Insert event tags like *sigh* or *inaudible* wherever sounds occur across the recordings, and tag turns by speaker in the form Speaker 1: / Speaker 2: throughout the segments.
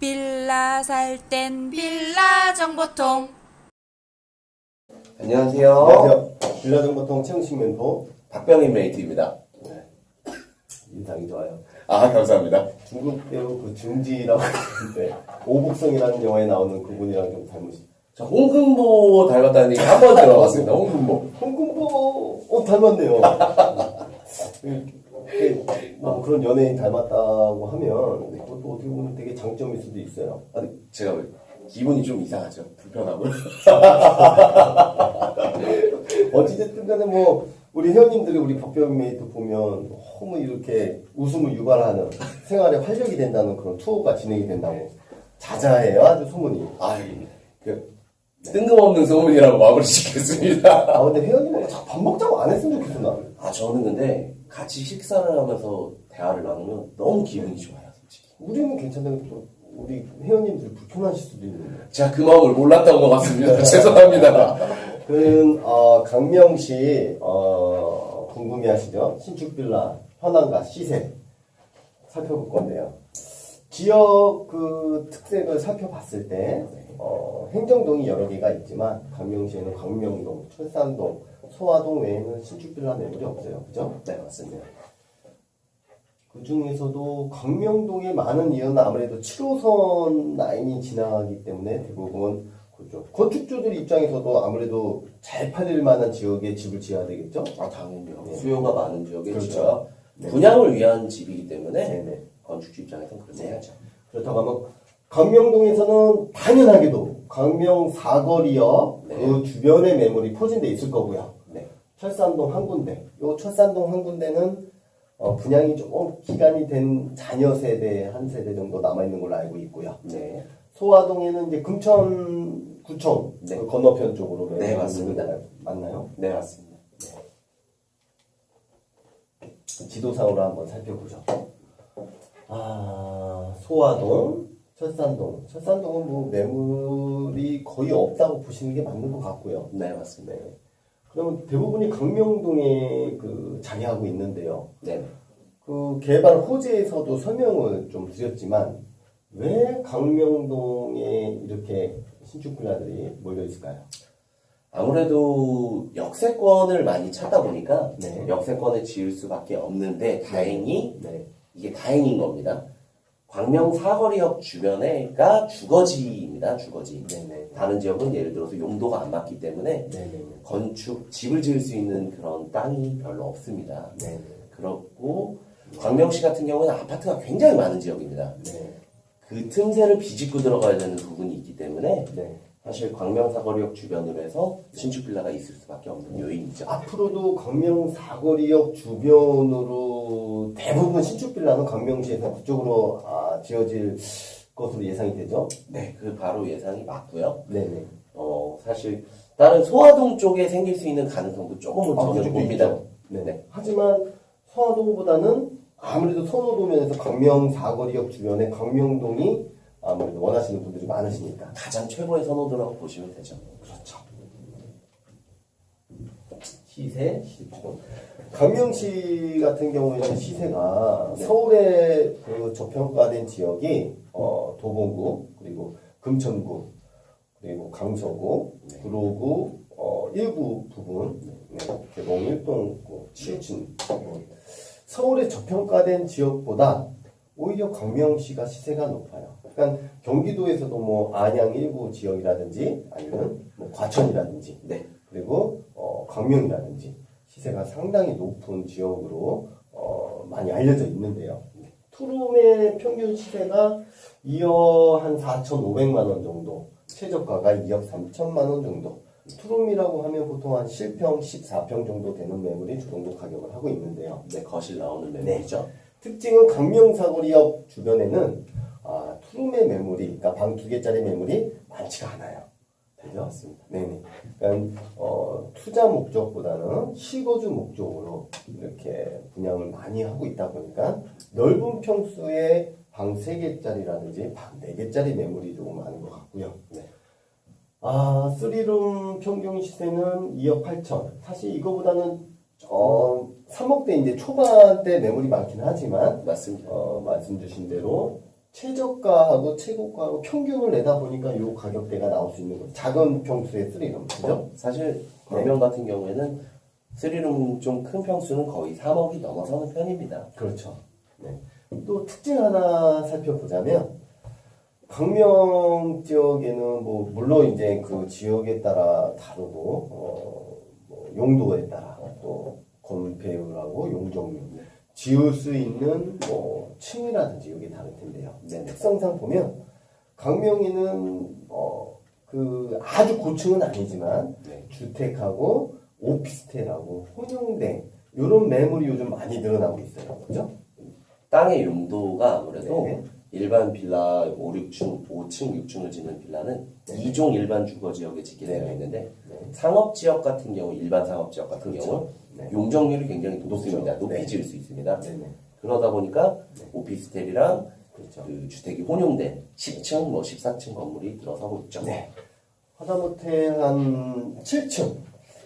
Speaker 1: 빌라 살 땐 빌라 정보통
Speaker 2: 안녕하세요.
Speaker 3: 안녕하세요. 빌라정보통 채용식 멘토
Speaker 2: 박병임 레이트입니다.
Speaker 3: 인상이 좋아요.
Speaker 2: 아, 감사합니다.
Speaker 3: 중국 배우 그 중지라고 하는데 오복성이라는 영화에 나오는 그분이랑 좀 닮으시.
Speaker 2: 저 홍금보 닮았다는 얘기 한 번 들어봤습니다. 홍금보.
Speaker 3: 홍콩보 어 닮았네요. *laughs* 그, 그, 뭐 그런 연예인 닮았다고 하면 그것도 어떻게 보면 되게 장점일 수도 있어요.
Speaker 2: 아, 제가 왜 기분이 좀 이상하죠. 불편하고. *laughs*
Speaker 3: 어찌됐든 간에 뭐 우리 회원님들이 우리 박병 메이트 보면 너무 이렇게 웃음을 유발하는 생활에 활력이 된다는 그런 투어가 진행이 된다고 자자해요 아주 소문이.
Speaker 2: 아, 그 뜬금없는 소문이라고 마무리 짓겠습니다.
Speaker 3: 아 근데 회원님하고 자꾸 밥 먹자고 안 했으면 좋겠어 나.
Speaker 2: 아, 저는 근데 같이 식사를 하면서 대화를 나누면 너무 기분이 좋아요, 솔직히.
Speaker 3: 우리는 괜찮은데 또 우리 회원님들이 불편하실 수도 있는데.
Speaker 2: 제가 그 마음을 몰랐던 것 같습니다. *laughs* 죄송합니다.
Speaker 3: 그는 어, 강명시 어, 궁금해하시죠? 신축 빌라 현황과 시세 살펴볼 건데요. 지역 그 특색을 살펴봤을 때 어, 행정동이 여러 개가 있지만 강명시에는 광명동, 철산동, 소화동 외에는 신축 빌라 매물이 없어요. 그죠?
Speaker 2: 네, 맞습니다.
Speaker 3: 그 중에서도 광명동의 많은 이유는 아무래도 7호선 라인이 지나가기 때문에 대부분 그쪽 건축주들 입장에서도 아무래도 잘 팔릴 만한 지역에 집을 지어야 되겠죠?
Speaker 2: 아, 당연히요.
Speaker 3: 네.
Speaker 2: 수요가 많은 지역에
Speaker 3: 그렇죠.
Speaker 2: 지어야
Speaker 3: 네.
Speaker 2: 분양을 위한 집이기 때문에
Speaker 3: 네네.
Speaker 2: 건축주 입장에서는 그렇게 해야죠.
Speaker 3: 그렇다고 하면 강명동에서는 당연하게도 강명 사거리역
Speaker 2: 네.
Speaker 3: 그 주변에 매물이 포진돼 있을 거고요.
Speaker 2: 네.
Speaker 3: 철산동 한 군데. 요 철산동 한 군데는 어, 분양이 조금 기간이 된 자녀 세대 한 세대 정도 남아 있는 걸로 알고 있고요.
Speaker 2: 네.
Speaker 3: 소화동에는 이제 금천 구청
Speaker 2: 네.
Speaker 3: 그 건너편 쪽으로
Speaker 2: 네, 맞습니다.
Speaker 3: 맞나요?
Speaker 2: 네, 맞습니다.
Speaker 3: 지도상으로 한번 살펴보죠. 아, 소화동, 철산동. 철산동은 뭐 매물이 거의 없다고 보시는 게 맞는 것 같고요.
Speaker 2: 네, 맞습니다.
Speaker 3: 네. 그러면 대부분이 강명동에 그 자리하고 있는데요.
Speaker 2: 네.
Speaker 3: 그 개발 호재에서도 설명을 좀 드렸지만 왜 강명동에 이렇게 신축 빌라들이 몰려 있을까요?
Speaker 2: 아무래도 역세권을 많이 찾다 보니까
Speaker 3: 네.
Speaker 2: 역세권을 지을 수밖에 없는데 다행히
Speaker 3: 네.
Speaker 2: 이게 다행인 겁니다. 광명 사거리역 주변에가 주거지입니다. 주거지.
Speaker 3: 네네.
Speaker 2: 다른 지역은 예를 들어서 용도가 안 맞기 때문에
Speaker 3: 네네.
Speaker 2: 건축 집을 지을 수 있는 그런 땅이 별로 없습니다.
Speaker 3: 네네.
Speaker 2: 그렇고 광명시 같은 경우는 아파트가 굉장히 많은 지역입니다.
Speaker 3: 네.
Speaker 2: 그 틈새를 비집고 들어가야 되는 부분이 있기 때문에
Speaker 3: 네.
Speaker 2: 사실 광명 사거리역 주변으로 해서 신축 빌라가 있을 수밖에 없는 요인이죠.
Speaker 3: 앞으로도 강명 사거리역 주변으로 대부분 신축 빌라는 강명시에서 그쪽으로 아, 지어질 것으로 예상이 되죠.
Speaker 2: 네, 그 바로 예상이 맞고요.
Speaker 3: 네네.
Speaker 2: 어, 사실 다른 소화동 쪽에 생길 수 있는 가능성도 조금은
Speaker 3: 아,
Speaker 2: 저는
Speaker 3: 그쪽도
Speaker 2: 봅니다.
Speaker 3: 있죠. 네네. 하지만 서화동보다는 아무래도 선호도면에서 강명 사거리역 주변에 강명동이 아무래도 원하시는 분들이 많으시니까.
Speaker 2: 가장 최고의 선호도라고 보시면 되죠.
Speaker 3: 그렇죠. 시세. 강명시 같은 경우에는 시세가
Speaker 2: 네.
Speaker 3: 서울의 그 저평가된 지역이 어, 도봉구 그리고 금천구 그리고 강서구 구로구 어, 일부 부분 네, 개봉 일동구 칠진 뭐, 서울의 저평가된 지역보다 오히려 광명시가 시세가 높아요. 그러니까 경기도에서도 뭐 안양 일부 지역이라든지 아니면 뭐 과천이라든지
Speaker 2: 네.
Speaker 3: 그리고 어, 광명이라든지 시세가 상당히 높은 지역으로 어, 많이 알려져 있는데요. 투룸의 평균 시세가 2억 한 4,500만 원 정도, 최저가가 2억 3천만 원 정도. 투룸이라고 하면 보통 한 7평, 14평 정도 되는 매물이 그 정도 가격을 하고 있는데요.
Speaker 2: 네, 거실 나오는 매물이죠.
Speaker 3: 특징은 강명사거리역 주변에는 아, 투룸의 매물이, 그러니까 방 두 개짜리 매물이 많지가 않아요. 되죠?
Speaker 2: 맞습니다.
Speaker 3: 네네. 그러니까 어, 투자 목적보다는 실거주 목적으로 이렇게 분양을 많이 하고 있다 보니까 넓은 평수의 방 3개짜리라든지 방 4개짜리 매물이 조금 많은 것 같고요.
Speaker 2: 네.
Speaker 3: 아, 3룸 평균 시세는 2억 8천. 사실 이거보다는 어, 3억대 이제 초반대 매물이 많긴 하지만
Speaker 2: 맞습니다.
Speaker 3: 어, 말씀 주신 대로 최저가하고 최고가하고 평균을 내다 보니까 요 가격대가 나올 수 있는 거죠. 작은 평수의 쓰리룸, 그죠?
Speaker 2: 사실 광명 같은 경우에는 스리룸 좀 큰 평수는 거의 3억이 넘어서는 편입니다.
Speaker 3: 그렇죠. 네. 또 특징 하나 살펴보자면 광명 지역에는 뭐 물론 이제 그 지역에 따라 다르고 어, 뭐 용도에 따라 또 건폐율하고 용적률 지을 수 있는 뭐 층이라든지 이게 다를 텐데요.
Speaker 2: 네네.
Speaker 3: 특성상 보면 강명에는 어, 그 아주 고층은 아니지만
Speaker 2: 네.
Speaker 3: 주택하고 오피스텔하고 혼용된 이런 매물이 요즘 많이 늘어나고 있어요. 그죠?
Speaker 2: 땅의 용도가 아무래도
Speaker 3: 네.
Speaker 2: 일반 빌라 5, 6층, 5층, 6층을 짓는 빌라는
Speaker 3: 네.
Speaker 2: 2종 일반 주거 지역에 짓게 되어
Speaker 3: 네.
Speaker 2: 있는데
Speaker 3: 네.
Speaker 2: 상업 지역 같은 경우, 일반 상업 지역 같은
Speaker 3: 그렇죠.
Speaker 2: 경우
Speaker 3: 네.
Speaker 2: 용적률이 굉장히 높습니다.
Speaker 3: 높죠.
Speaker 2: 높이
Speaker 3: 네.
Speaker 2: 지을 수 있습니다.
Speaker 3: 네네.
Speaker 2: 그러다 보니까
Speaker 3: 네.
Speaker 2: 오피스텔이랑
Speaker 3: 그렇죠.
Speaker 2: 그 주택이 혼용된 10층, 뭐 14층 건물이 들어서고 있죠.
Speaker 3: 네. 하다못해 한 7층,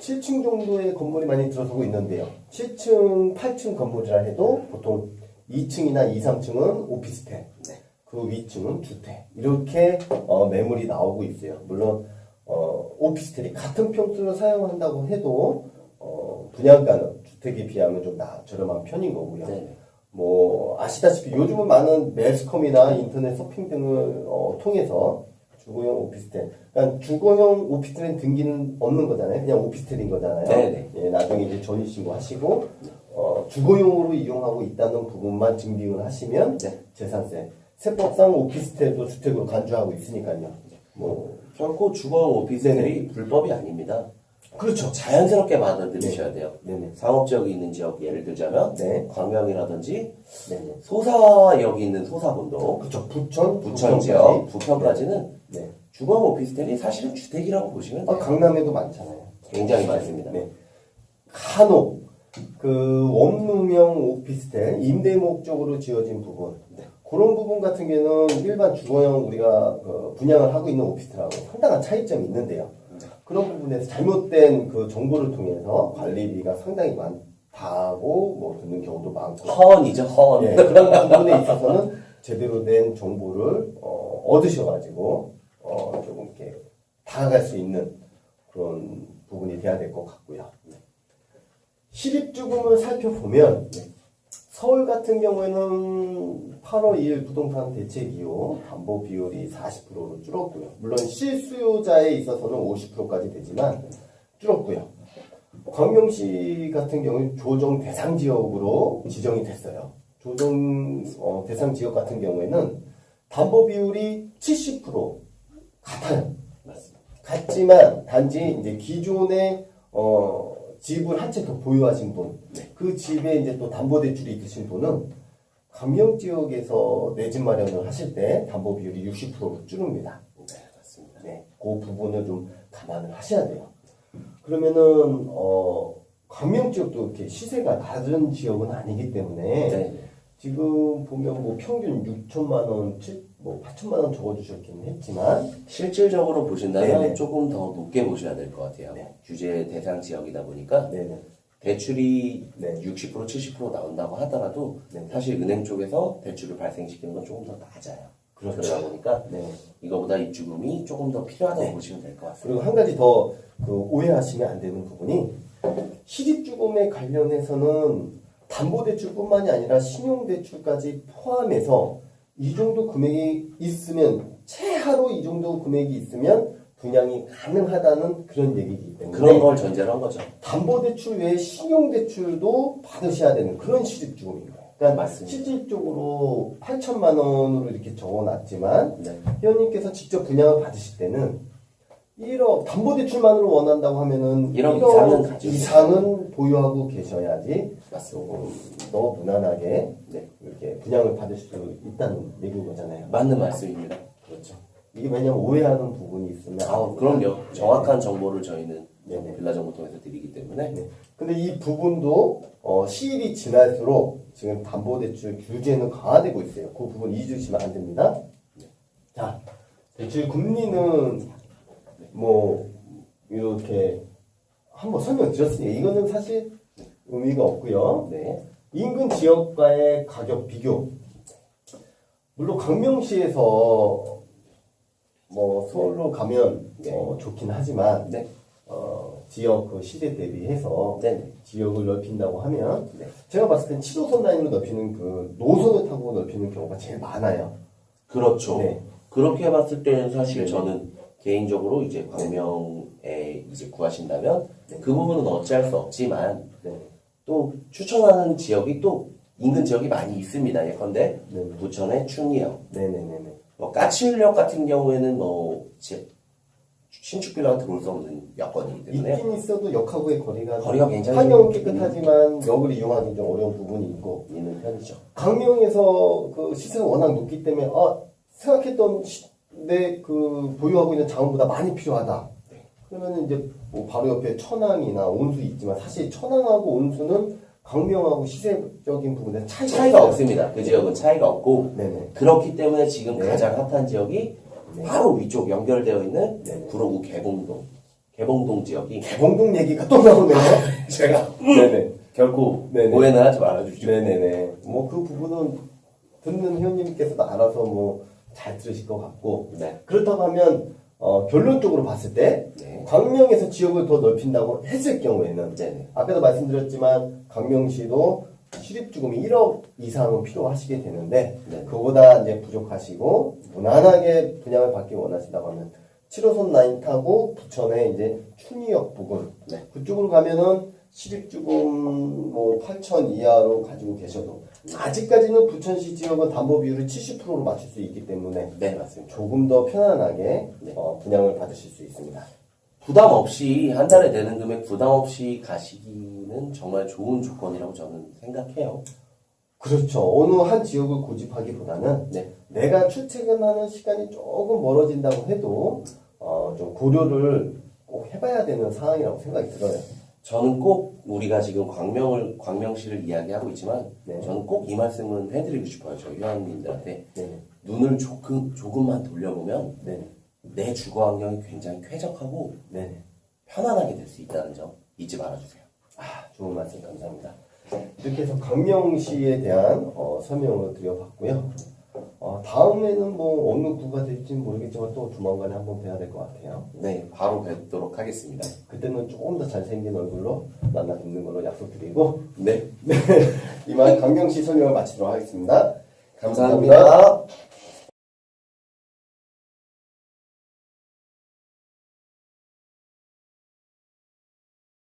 Speaker 3: 7층 정도의 건물이 많이 들어서고 있는데요. 7층, 8층 건물이라 해도 보통 2층이나 2, 3층은 오피스텔,
Speaker 2: 네.
Speaker 3: 그 위층은 주택 이렇게 어, 매물이 나오고 있어요. 물론 어, 오피스텔이 같은 평수를 사용한다고 해도 어, 분양가는 주택에 비하면 좀 나, 저렴한 편인 거고요.
Speaker 2: 네.
Speaker 3: 뭐 아시다시피 요즘은 많은 매스컴이나 인터넷 서핑 등을 어, 통해서 주거용 오피스텔, 그러니까 주거용 오피스텔은 등기는 없는 거잖아요. 그냥 오피스텔인 거잖아요.
Speaker 2: 네네.
Speaker 3: 예, 나중에 이제 전입 신고 하시고 어, 주거용으로 이용하고 있다는 부분만 증빙을 하시면
Speaker 2: 네.
Speaker 3: 재산세. 세법상 오피스텔도 주택으로 간주하고 있으니까요. 뭐
Speaker 2: 결코 주거용 오피스텔이 불법이 아닙니다.
Speaker 3: 그렇죠.
Speaker 2: 자연스럽게 받아들이셔야 돼요.
Speaker 3: 네네.
Speaker 2: 상업지역이 있는 지역 예를 들자면
Speaker 3: 네.
Speaker 2: 광명이라든지
Speaker 3: 네네.
Speaker 2: 소사역이 있는 소사본도
Speaker 3: 그렇죠. 부천,
Speaker 2: 부천 지역,
Speaker 3: 부천까지.
Speaker 2: 부평까지는
Speaker 3: 네.
Speaker 2: 주거용 오피스텔이 사실은 주택이라고 보시면
Speaker 3: 아,
Speaker 2: 돼요.
Speaker 3: 강남에도 많잖아요.
Speaker 2: 굉장히 많습니다.
Speaker 3: 네. 간혹 그 원룸형 오피스텔 임대 목적으로 지어진 부분
Speaker 2: 네.
Speaker 3: 그런 부분 같은 경우는 일반 주거형 우리가 그 분양을 하고 있는 오피스텔하고 상당한 차이점이 있는데요.
Speaker 2: 네.
Speaker 3: 그런 부분에서 잘못된 그 정보를 통해서 관리비가 상당히 많다고 뭐 듣는 경우도 많고
Speaker 2: 허언이죠, 허언.
Speaker 3: 예, 그런 부분에 있어서는 제대로 된 정보를 어, 얻으셔가지고 어, 조금 이렇게 다가갈 수 있는 그런 부분이 돼야 될 것 같고요. 실입주금을 살펴보면 서울 같은 경우에는 8월 2일 부동산 대책 이후 담보 비율이 40%로 줄었고요. 물론 실수요자에 있어서는 50%까지 되지만 줄었고요. 광명시 같은 경우는 조정 대상 지역으로 지정이 됐어요. 조정 어, 대상 지역 같은 경우에는 담보 비율이 70% 같아요.
Speaker 2: 맞습니다.
Speaker 3: 같지만 단지 이제 기존에 어, 집을 한 채 더 보유하신 분, 그 집에 이제 또 담보 대출이 있으신 분은 감명 지역에서 내 집 마련을 하실 때 담보 비율이 60%로 줄습니다.
Speaker 2: 네, 맞습니다.
Speaker 3: 네, 그 부분을 좀 감안을 하셔야 돼요. 그러면은 어, 감명 지역도 이렇게 시세가 낮은 지역은 아니기 때문에
Speaker 2: 네.
Speaker 3: 지금 보면 뭐 평균 6천만 원, 7, 뭐 8천만 원 적어주셨긴 했지만
Speaker 2: 실질적으로 보신다면
Speaker 3: 네네.
Speaker 2: 조금 더 높게 보셔야 될 것 같아요.
Speaker 3: 네.
Speaker 2: 규제 대상 지역이다 보니까
Speaker 3: 네네
Speaker 2: 대출이
Speaker 3: 네.
Speaker 2: 60% 70% 나온다고 하더라도
Speaker 3: 네.
Speaker 2: 사실 은행 쪽에서 대출을 발생시키는 건 조금 더 낮아요.
Speaker 3: 그렇죠.
Speaker 2: 그러다 보니까
Speaker 3: 네.
Speaker 2: 이거보다 입주금이 조금 더 필요하다고
Speaker 3: 네.
Speaker 2: 보시면 될 것 같습니다.
Speaker 3: 그리고 한 가지 더 그 오해하시면 안 되는 부분이 실입주금에 관련해서는 담보대출뿐만이 아니라 신용대출까지 포함해서 이 정도 금액이 있으면 최하로 이 정도 금액이 있으면 분양이 가능하다는 그런 얘기이기 때문에
Speaker 2: 그런 걸 전제로 한 거죠.
Speaker 3: 담보대출 외에 신용대출도 받으셔야 되는 그런 실입주금인 거예요. 그러니까
Speaker 2: 맞습니다.
Speaker 3: 실질적으로 8천만 원으로 이렇게 적어놨지만
Speaker 2: 네.
Speaker 3: 회원님께서 직접 분양을 받으실 때는 1억 담보대출만으로 원한다고 하면은
Speaker 2: 1억
Speaker 3: 1억
Speaker 2: 이상은 가지고
Speaker 3: 이상은 보유하고 계셔야지
Speaker 2: 맞습니다.
Speaker 3: 조금 더 무난하게
Speaker 2: 네.
Speaker 3: 이렇게 분양을 받을 수 있다는 얘기인 거잖아요.
Speaker 2: 맞는 말씀입니다.
Speaker 3: 그렇죠. 이게 왜냐면 오해하는 부분이 있으면
Speaker 2: 아, 그럼요. 정확한 정보를 저희는
Speaker 3: 네네.
Speaker 2: 빌라 정보 통해서 드리기 때문에
Speaker 3: 네. 근데 이 부분도 어, 시일이 지날수록 지금 담보대출 규제는 강화되고 있어요. 그 부분 잊으시면 안 됩니다. 자, 대출 금리는 뭐 이렇게 한번 설명드렸으니까 이거는 사실 의미가 없고요.
Speaker 2: 네.
Speaker 3: 인근 지역과의 가격 비교. 물론 강명시에서 뭐 서울로 가면
Speaker 2: 네.
Speaker 3: 어, 좋긴 하지만
Speaker 2: 네.
Speaker 3: 어, 지역 그 시대 대비해서
Speaker 2: 네.
Speaker 3: 지역을 넓힌다고 하면
Speaker 2: 네.
Speaker 3: 제가 봤을 땐 7호선 라인으로 넓히는 그 노선을 타고 넓히는 경우가 제일 많아요.
Speaker 2: 그렇죠.
Speaker 3: 네.
Speaker 2: 그렇게 봤을 때는 사실
Speaker 3: 네.
Speaker 2: 저는 개인적으로 이제 광명에 이제 구하신다면
Speaker 3: 네.
Speaker 2: 그 부분은 어찌할 수 없지만
Speaker 3: 네.
Speaker 2: 또 추천하는 지역이 또 인근 지역이 많이 있습니다. 예컨대
Speaker 3: 네.
Speaker 2: 부천의 춘리역,
Speaker 3: 네 네 네 네.
Speaker 2: 뭐 까치울역 같은 경우에는 뭐 제- 신축 빌라가 들어올 수 없는 여건이기 때문에
Speaker 3: 있긴 있어도 역하고의 거리가
Speaker 2: 거리가 굉장히
Speaker 3: 환경은
Speaker 2: 좀
Speaker 3: 깨끗하지만 역을 이용하기 좀 어려운 부분이 있고
Speaker 2: 있는 편이죠.
Speaker 3: 강명에서 그 시세가 워낙 높기 때문에 아 생각했던 내 그 보유하고 있는 자원보다 많이 필요하다. 그러면 이제 뭐 바로 옆에 천왕이나 온수 있지만 사실 천왕하고 온수는 강명하고 시세적인 부분에 차이가,
Speaker 2: 차이가. 없습니다. 그 지역은 차이가 없고
Speaker 3: 네네.
Speaker 2: 그렇기 때문에 지금
Speaker 3: 네.
Speaker 2: 가장 핫한 지역이
Speaker 3: 네.
Speaker 2: 바로 위쪽 연결되어 있는
Speaker 3: 네.
Speaker 2: 구로구 개봉동, 개봉동 지역이
Speaker 3: 개봉동 얘기가 또 나오네요. *laughs*
Speaker 2: 제가
Speaker 3: 네네.
Speaker 2: 결코
Speaker 3: 네네.
Speaker 2: 오해는 하지 말아주시죠.
Speaker 3: 네네네. 뭐 그 부분은 듣는 회원님께서도 알아서 뭐 잘 들으실 것 같고
Speaker 2: 네.
Speaker 3: 그렇다고 하면 어, 결론적으로 봤을 때
Speaker 2: 네.
Speaker 3: 광명에서 지역을 더 넓힌다고 했을 경우에는
Speaker 2: 네네.
Speaker 3: 아까도 말씀드렸지만 강명시도 시립주금이 1억 이상은 필요하시게 되는데
Speaker 2: 네.
Speaker 3: 그보다 이제 부족하시고 무난하게 분양을 받기 원하신다고 하면 7호선 라인 타고 부천에 이제 춘희역 부근
Speaker 2: 네.
Speaker 3: 그쪽으로 가면은 시립주금 뭐 8천 이하로 가지고 계셔도 아직까지는 부천시 지역은 담보 비율을 70%로 맞출 수 있기 때문에
Speaker 2: 네, 맞습니다.
Speaker 3: 조금 더 편안하게
Speaker 2: 네.
Speaker 3: 어, 분양을 받으실 수 있습니다.
Speaker 2: 부담 없이 한 달에 내는 금액 부담 없이 가시기는 정말 좋은 조건이라고 저는 생각해요.
Speaker 3: 그렇죠. 어느 한 지역을 고집하기보다는
Speaker 2: 네.
Speaker 3: 내가 출퇴근하는 시간이 조금 멀어진다고 해도 어, 좀 고려를 꼭 해봐야 되는 상황이라고 생각이 들어요.
Speaker 2: 저는 꼭 우리가 지금 광명을 광명시를 이야기하고 있지만
Speaker 3: 네.
Speaker 2: 저는 꼭 이 말씀은 해드리고 싶어요. 저희 회원님들한테
Speaker 3: 네,
Speaker 2: 눈을 조금 조금만 돌려보면
Speaker 3: 네,
Speaker 2: 내 주거 환경이 굉장히 쾌적하고
Speaker 3: 네.
Speaker 2: 편안하게 될 수 있다는 점 잊지 말아주세요.
Speaker 3: 아, 좋은 말씀 감사합니다. 이렇게 해서 강명시에 대한 어, 설명을 드려봤고요. 어, 다음에는 뭐 어느 구가 될지는 모르겠지만 또 조만간에 한번 뵈야 될 것 같아요.
Speaker 2: 네, 바로 뵙도록 하겠습니다.
Speaker 3: 그때는 조금 더 잘생긴 얼굴로 만나 뵙는 걸로 약속드리고
Speaker 2: 네, *laughs*
Speaker 3: 이만 강명시 설명을 마치도록 하겠습니다.
Speaker 2: 감사합니다.